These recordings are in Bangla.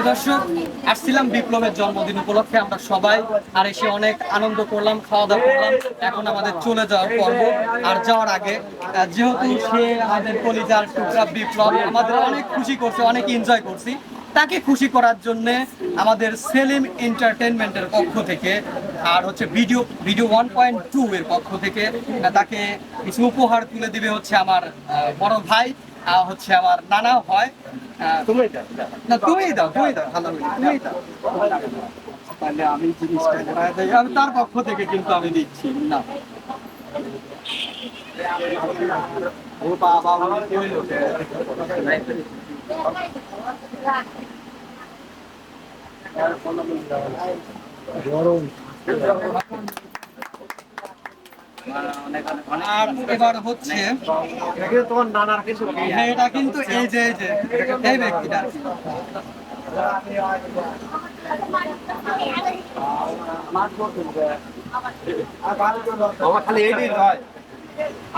প্রিয় দর্শক, আসছিলাম বিপ্লবের জন্মদিন উপলক্ষে। আমরা সবাই আর এসে অনেক আনন্দ করলাম খাওয়া দাওয়া করলাম। এখন আমাদের চলে যাওয়ার পর্ব। আর যাওয়ার আগে যেহেতু সে আমাদের কলিজার টুকরা বিপ্লব, আমাদের অনেক খুশি করছে, অনেক এনজয় করছি। তাকে খুশি করার জন্য আমাদের সেলিম এন্টারটেনমেন্টের পক্ষ থেকে আর হচ্ছে video video one point two এর পক্ষ থেকে তাকে কিছু উপহার তুলে দিবে হচ্ছে আমার বড় ভাই। হচ্ছে আমার নানা হয়। না তুমি দাও তুমি দাও ভালো তুমি দাও। তাহলে আমি জিনিসটা আমি তার পক্ষ থেকে কিন্তু আমি দিচ্ছি না। ও বাবা হইল? আর এবার হচ্ছে তোমার নানার কিছু এটা কিন্তু এই যে এই যে এই ব্যক্তিটা।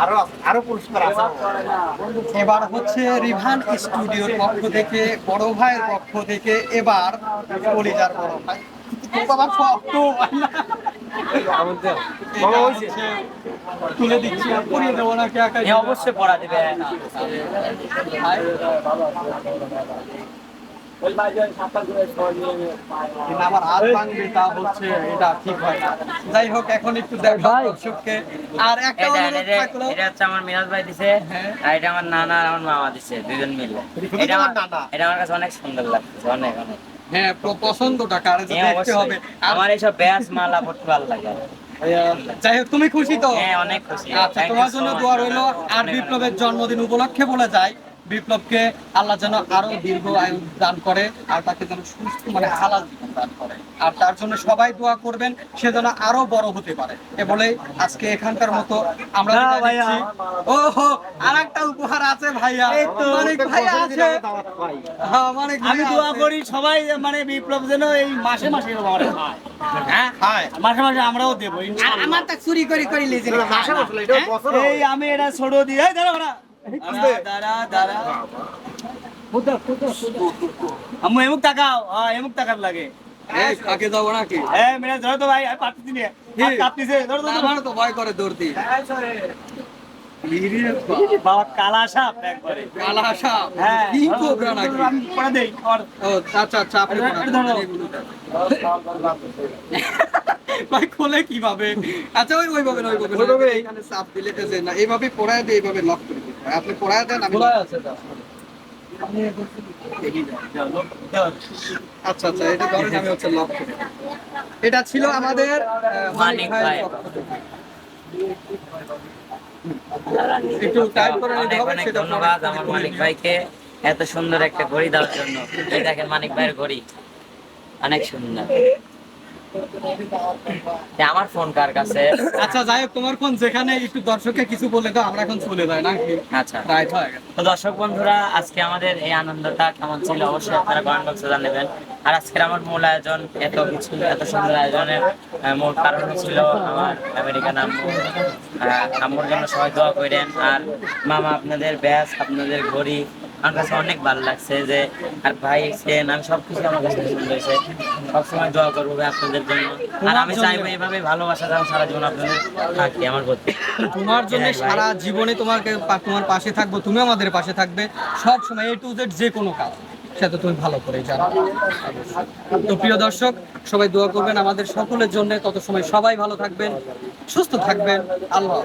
আরও আরও পুরস্কার আছে। এবার হচ্ছে রিভান স্টুডিওর পক্ষ থেকে বড় ভাইয়ের পক্ষ থেকে এবার কলিজার বড় ভাই। শক্ত বাবা। তুলে দিচ্ছি দেবো নাকি একা অবশ্যই পড়া দিবে কিন্তু আমার হাত ভাঙবে তা হচ্ছে এটা ঠিক হয় না। যাই হোক এখন একটু দেখো দর্শককে। আর একটা এটা অনুরোধ থাকল। এটা হচ্ছে আমার মিরাজ ভাই দিছে হ্যাঁ। আর এটা আমার নানা আর আমার মামা দিছে দুজন মিলে। এটা আমার নানা? এটা আমার কাছে অনেক সুন্দর লাগছে অনেক অনেক। হ্যাঁ পছন্দটা কার যে হ্যাঁ, দেখতে হবে। আমার এইসব ব্যাস মালা পড়তে ভালো লাগে। যাই হোক তুমি খুশি তো? হ্যাঁ অনেক খুশি। আচ্ছা তোমার জন্য দোয়া রইল। আর বিপ্লবের জন্মদিন উপলক্ষে বলে যায় বিপ্লবকে আল্লাহ যেন আরও দীর্ঘ আয়ু দান করে আর তাকে যেন সুস্থ মানে হালাল জীবন দান করে। আর তার জন্য সবাই দোয়া করবেন সে যেন আরও বড় হতে পারে। এ বলে আজকে এখানকার মতো আমরা। নিচ্ছি। ওহো আর একটা উপহার আছে ভাইয়া। মানিক ভাইয়া আছে। হ্যাঁ আমি দোয়া করি সবাই মানে বিপ্লব যেন এই মাসে মাসে হ্যাঁ। মাসে মাসে আমরাও দেবো আমার তা চুরি করে করে লিজে মাসে এটা বছর এই আমি এটা ছোট দিই এই দাঁড়া দাঁড়া দাঁড়া দাঁড়া আমি এমুক তাকাও। হ্যাঁ এমুক তাকার লাগে। এই যাব নাকি? এ মেরে ধরো তো ভাই আমি পারতেছি না। কাঁপতেছে ধরো ধরো, ধরো আমার তো ভয় করে দৌড়তি। বাবা কালা সাপ একবারে। কালা সাপ? হ্যাঁ কি কোবরা নাকি? আমি পড়া দেই আর ও আচ্ছা আচ্ছা আপনি। ভাই খোলে কীভাবে? আচ্ছা ওই ওইভাবে না, ওইভাবে না। ওইভাবে? এখানে চাপ দিলে না। এইভাবে পড়ায় দিয়ে এইভাবে লক করে। আপনি পড়ায় দেন আমি আচ্ছা আচ্ছা এটা ধরেন আমি হচ্ছে লক এটা ছিল আমাদের মানিক মানিক ভাই। একটু টাইপ করে নিতে অনেক হবে সেটা ধন্যবাদ আমার মানিক ভাইকে এত সুন্দর একটা ঘড়ি দেওয়ার জন্য। এই দেখেন মানিক ভাইয়ের ঘড়ি। অনেক সুন্দর। আমার ফোন কার কাছে? আচ্ছা যাই হোক তোমার কোন যেখানে একটু দর্শককে কিছু বলে দাও আমরা এখন চলে যাই নাকি? আচ্ছা। রাইট হয়ে তো দর্শক বন্ধুরা আজকে আমাদের এই আনন্দটা কেমন ছিল? অবশ্যই আপনারা কমেন্ট বক্সে জানাবেন। আর আজকের আমার মূল আয়োজন এত কিছু এত সুন্দর আয়োজনের মূল কারণ ছিল আমার আমেরিকান আম্মু আম্মুর জন্য সবাই দোয়া করেন। আর মামা আপনাদের ব্যাস আপনাদের ঘড়ি আমার কাছে অনেক ভালো লাগছে যে আর ভাই সেন আমি সবকিছু আমার কাছে পছন্দ হয়েছে। সবসময় দোয়া করব ভাই আপনাদের জন্য। আর আমি চাইব এইভাবে ভালোবাসা যেন সারা জীবন আপনাদের থাকি আমার প্রতি। তোমার জন্য হ্যাঁ, সারা জীবনে তোমাকে তোমার পাশে থাকব তুমি আমাদের পাশে থাকবে সব সময় এ টু জেড যে কোনো কাজ সেটা তুমি ভালো করে জানো। তো প্রিয় দর্শক সবাই দোয়া করবেন আমাদের সকলের জন্য তত সময় সবাই ভালো থাকবেন সুস্থ থাকবেন আল্লাহ।